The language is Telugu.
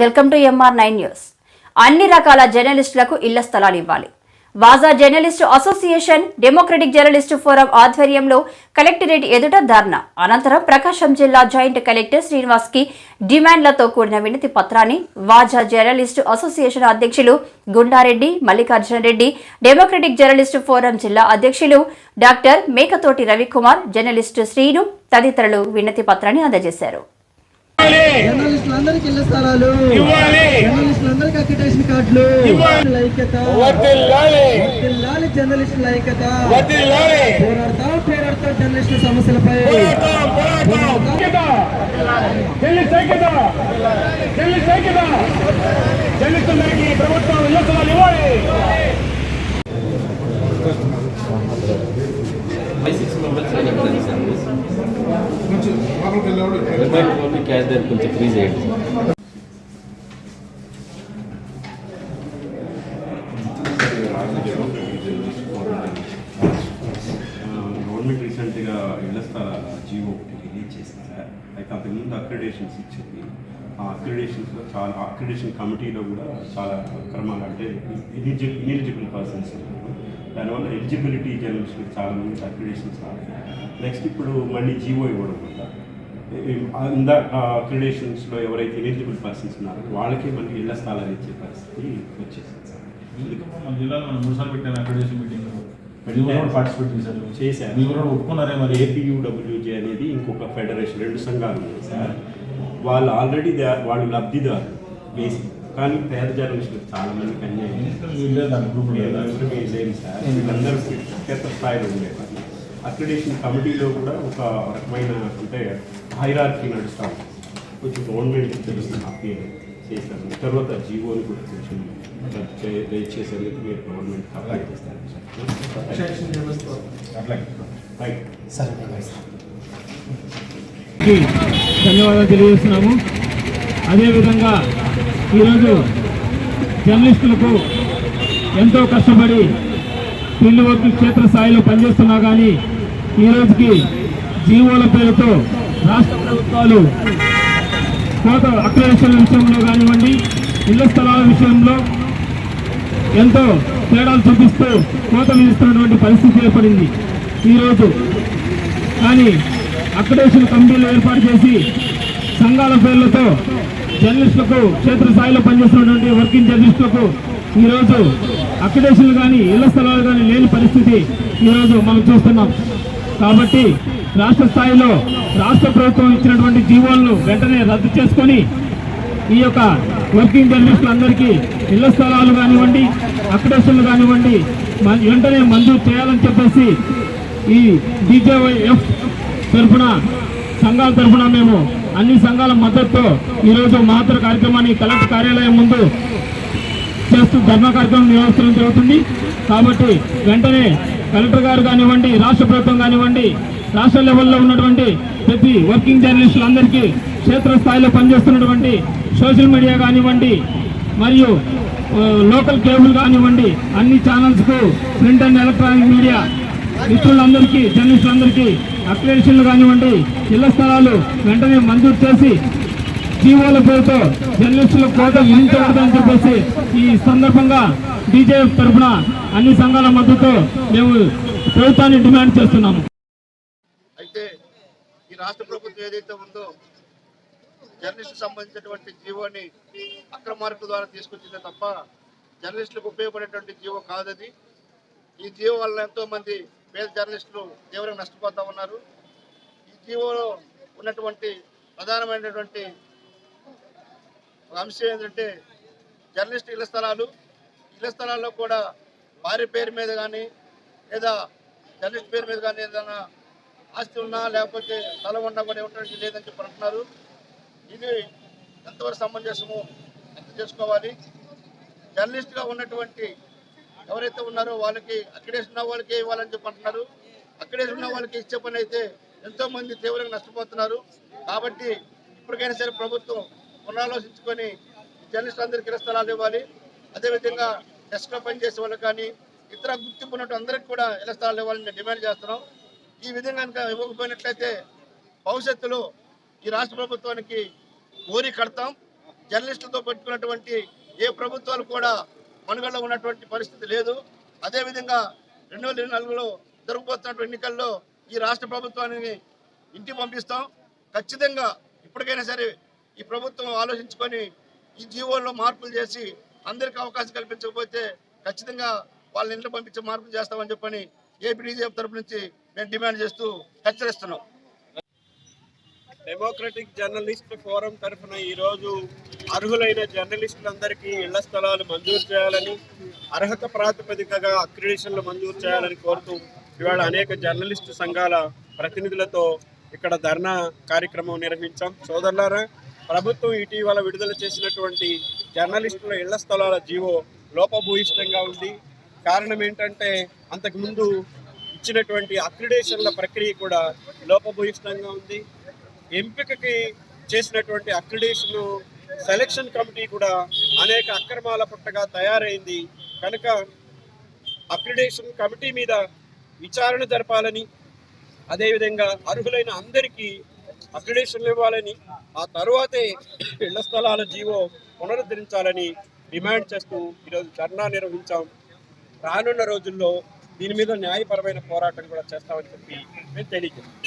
Welcome to MR nine news. అన్ని రకాల జర్నలిస్టులకు ఇళ్ళ స్థలాలు ఇవ్వాలి. Vaja journalist association democratic journalist forum ఆధ్వర్యంలో కలెక్టరేట్ ఎదుట ధర్నా. అనంతరం ప్రకాశం జిల్లా జాయింట్ కలెక్టర్ శ్రీనివాస్కి డిమాండ్లతో కూడిన వినతి పత్రాన్ని వాజా జర్నలిస్టు అసోసియేషన్ అధ్యక్షులు Gundareddy Mallikarjuna Reddy democratic journalist forum జిల్లా అధ్యక్షులు డాక్టర్ మేకతోటి రవికుమార్ జర్నలిస్టు శ్రీను తదితరులు వినతి పత్రాన్ని అందజేశారు. జర్నలిస్టులందరికీ ఇళ్ళ స్థలాలు. జర్నలిస్టులందరికీ అక్రిడేషన్ కార్డులు. ఐక్యత వర్ధిల్లాలి. జర్నలిస్టుల ఐక్యత పోరాడతాం పోరాడతాం జర్నలిస్టుల సమస్యలపై. దళితులకి ప్రభుత్వం ఇళ్ళ స్థలాలు ఇవ్వాలి. ఫైవ్ సిక్స్ మెంబర్స్ అయినప్పుడు సార్ ఓన్లీ క్యాష్ దగ్గర కొంచెం ఫ్రీ చేయండి గవర్నమెంట్ రీసెంట్గా ఇళ్ళ స్థలాల జీవో ఒకటి రిలీజ్ చేసింది. సార్ అయితే అంతకుముందు అక్రిడేషన్స్ ఇచ్చింది. అక్రిడేషన్స్లో చాలా అక్రిడేషన్ కమిటీలో కూడా చాలా క్రమాలు అంటే ఇనిజిబుల్ ఇనిలిజిబుల్ పర్సన్స్ దానివల్ల ఎలిజిబిలిటీ జర్నలిస్టులకు చాలా మంది అక్రిడేషన్స్ నెక్స్ట్ ఇప్పుడు మళ్ళీ జీవో ఇవ్వడం వల్ల ఇందా అక్రిడేషన్స్లో ఎవరైతే ఎలిజిబుల్ పర్సన్స్ ఉన్నారో వాళ్ళకే మళ్ళీ ఇళ్ళ స్థలాలు ఇచ్చే పరిస్థితి వచ్చేసింది. సార్ మన జిల్లాలో మనం మూడుసార్లు పెట్టాను అక్రిడేషన్ పార్టిసిపేట్ చేశారు చేశారు. మీరు కూడా ఒప్పుకున్నారే మరి ఏపీయూడబ్ల్యూజే అనేది ఇంకొక ఫెడరేషన్ రెండు సంఘాలు ఉన్నాయి సార్. వాళ్ళు ఆల్రెడీ దే వాళ్ళు లబ్ధిదారులు. బేసిక్ కానీ పేద జర్నలిస్టులకు చాలా మందికి అన్యాయం లేదు సార్ వీళ్ళందరూ క్షేత్ర స్థాయిలో ఉండేవాళ్ళు అక్రిడేషన్ కమిటీలో కూడా ఒక రకమైన అంటే హైరార్కీ నడుస్తూ ఉంటుంది కొంచెం గవర్నమెంట్ తెలుస్తుంది అప్పీల్ చేశారు తర్వాత జీవోని కూడా కొంచెం రేట్ చేసేందుకు మీరు గవర్నమెంట్ అప్లై చేస్తారు. అట్లాగే రైట్కి ధన్యవాదాలు తెలియజేస్తున్నాము. అదేవిధంగా ఈరోజు జర్నలిస్టులకు ఎంతో కష్టపడి ఫీల్డ్ వర్క్ క్షేత్రస్థాయిలో పనిచేస్తున్నా కానీ ఈ రోజుకి జీవోల పేరుతో రాష్ట్ర ప్రభుత్వాలు కోత అక్రమేషన్ల విషయంలో కానివ్వండి ఇళ్ళ స్థలాల విషయంలో ఎంతో తేడాలు చూపిస్తూ కోత విధిస్తున్నటువంటి పరిస్థితి ఏర్పడింది. ఈరోజు కానీ అక్రిడేషన్ కమిటీలు ఏర్పాటు చేసి సంఘాల పేర్లతో జర్నలిస్టులకు క్షేత్రస్థాయిలో పనిచేస్తున్నటువంటి వర్కింగ్ జర్నలిస్టులకు ఈరోజు అక్రిడేషన్లు కానీ ఇళ్ళ స్థలాలు కానీ లేని పరిస్థితి ఈరోజు మనం చూస్తున్నాం. కాబట్టి రాష్ట్ర స్థాయిలో రాష్ట్ర ప్రభుత్వం ఇచ్చినటువంటి జీవోలను వెంటనే రద్దు చేసుకొని ఈ యొక్క వర్కింగ్ జర్నలిస్టులందరికీ ఇళ్ళ స్థలాలు కానివ్వండి అక్రిడేషన్లు కానివ్వండి మ- వెంటనే మంజూరు చేయాలని చెప్పేసి ఈ బీజేవైఎఫ్ తరఫున సంఘాల తరఫున మేము అన్ని సంఘాల మద్దతుతో ఈరోజు మహత్తర కార్యక్రమాన్ని కలెక్టర్ కార్యాలయం ముందు చేస్తూ ధర్నా కార్యక్రమం నిర్వహించడం జరుగుతుంది. కాబట్టి వెంటనే కలెక్టర్ గారు కానివ్వండి రాష్ట్ర ప్రభుత్వం కానివ్వండి రాష్ట్ర లెవెల్లో ఉన్నటువంటి ప్రతి వర్కింగ్ జర్నలిస్టులందరికీ క్షేత్రస్థాయిలో పనిచేస్తున్నటువంటి సోషల్ మీడియా కానివ్వండి మరియు లోకల్ కేబుల్ కానివ్వండి అన్ని ఛానల్స్కు ప్రింట్ అండ్ ఎలక్ట్రానిక్ మీడియా మిత్రులందరికీ జర్నలిస్టులందరికీ అక్రిడేషన్లు కానివ్వండి ఇళ్ళ స్థలాలు వెంటనే మంజూరు చేసి జీవోల పేరుతో జర్నలిస్టుల కోట విధించకూడదని చెప్పేసి ఈ సందర్భంగా బీజేపీ తరఫున అన్ని సంఘాల మద్దతు మేము ప్రభుత్వాన్ని డిమాండ్ చేస్తున్నాము. అయితే ఈ రాష్ట్ర ప్రభుత్వం ఏదైతే ఉందో జర్నలిస్టు సంబంధించినటువంటి జీవోని అక్రమార్కు ద్వారా తీసుకొచ్చిందే తప్ప జర్నలిస్టులకు ఉపయోగపడేటువంటి జీవో కాదది. ఈ జీవో వల్ల ఎంతో మంది పేద జర్నలిస్టులు తీవ్రంగా నష్టపోతా ఉన్నారు. ఈ జీవోలో ఉన్నటువంటి ప్రధానమైనటువంటి ఒక అంశం ఏంటంటే జర్నలిస్ట్ ఇళ్ళ స్థలాలు. ఇళ్ళ స్థలాల్లో కూడా భార్య పేరు మీద కానీ లేదా జర్నలిస్ట్ పేరు మీద కానీ ఏదైనా ఆస్తి ఉన్నా లేకపోతే స్థలం ఉన్నా కూడా ఇవ్వడానికి లేదని చెప్పి అంటున్నారు. ఇది ఎంతవరకు సమంజసము అర్థం చేసుకోవాలి. జర్నలిస్ట్గా ఉన్నటువంటి ఎవరైతే ఉన్నారో వాళ్ళకి అక్కడే ఉన్న వాళ్ళకి ఇవ్వాలని చెప్పి అంటున్నారు. అక్రిడేషన్ ఉన్న వాళ్ళకి ఇచ్చే పని అయితే ఎంతో మంది తీవ్రంగా నష్టపోతున్నారు. కాబట్టి ఇప్పటికైనా సరే ప్రభుత్వం పునరాలోచించుకొని జర్నలిస్ట్ అందరికీ స్థలాలు ఇవ్వాలి. అదేవిధంగా డెస్క్లో పనిచేసే వాళ్ళకి కానీ ఇతర గుర్తింపు ఉన్నట్టు అందరికి కూడా ఇళ్ళ స్థలాలు ఇవ్వాలని మేము డిమాండ్ చేస్తున్నాం. ఈ విధంగా కనుక ఇవ్వకపోయినట్లయితే భవిష్యత్తులో ఈ రాష్ట్ర ప్రభుత్వానికి ఓరి కడతాం. జర్నలిస్టులతో పెట్టుకున్నటువంటి ఏ ప్రభుత్వాలు కూడా మనుగడలో ఉన్నటువంటి పరిస్థితి లేదు. అదేవిధంగా రెండు వేల ఇరవై నాలుగులో జరగబోతున్నటువంటి ఎన్నికల్లో ఈ రాష్ట్ర ప్రభుత్వాన్ని ఇంటికి పంపిస్తాం. ఖచ్చితంగా ఇప్పటికైనా సరే ఈ ప్రభుత్వం ఆలోచించుకొని ఈ జీవోల్లో మార్పులు చేసి అందరికీ అవకాశం కల్పించకపోతే ఖచ్చితంగా వాళ్ళని ఇంట్లో పంపించే మార్పులు చేస్తామని చెప్పని ఏపీడీజీఎఫ్ తరపు నుంచి మేము డిమాండ్ చేస్తూ హెచ్చరిస్తున్నాం. డెమోక్రటిక్ జర్నలిస్ట్ ఫోరం తరఫున ఈరోజు అర్హులైన జర్నలిస్టులందరికీ ఇళ్ళ స్థలాలు మంజూరు చేయాలని అర్హత ప్రాతిపదికగా అక్రిడేషన్లు మంజూరు చేయాలని కోరుతూ ఇవాళ అనేక జర్నలిస్టు సంఘాల ప్రతినిధులతో ఇక్కడ ధర్నా కార్యక్రమం నిర్వహించాం. సోదరులారా ప్రభుత్వం ఇటీవల విడుదల చేసినటువంటి జర్నలిస్టుల ఇళ్ళ స్థలాల జీవో లోపభూయిష్టంగా ఉంది. కారణం ఏంటంటే అంతకుముందు ఇచ్చినటువంటి అక్రిడేషన్ల ప్రక్రియ కూడా లోపభూయిష్టంగా ఉంది. ఎంపికకి చేసినటువంటి అక్రిడేషన్ సెలక్షన్ కమిటీ కూడా అనేక అక్రమాల పుట్టగా తయారైంది. కనుక అక్రిడేషన్ కమిటీ మీద విచారణ జరపాలని అదేవిధంగా అర్హులైన అందరికీ అక్రిడేషన్లు ఇవ్వాలని ఆ తర్వాతే ఇళ్ళ స్థలాల జీవో పునరుద్ధరించాలని డిమాండ్ చేస్తూ ఈరోజు ధర్నా నిర్వహించాం. రానున్న రోజుల్లో దీని మీద న్యాయపరమైన పోరాటం కూడా చేస్తామని చెప్పి మేము తెలియజేస్తాం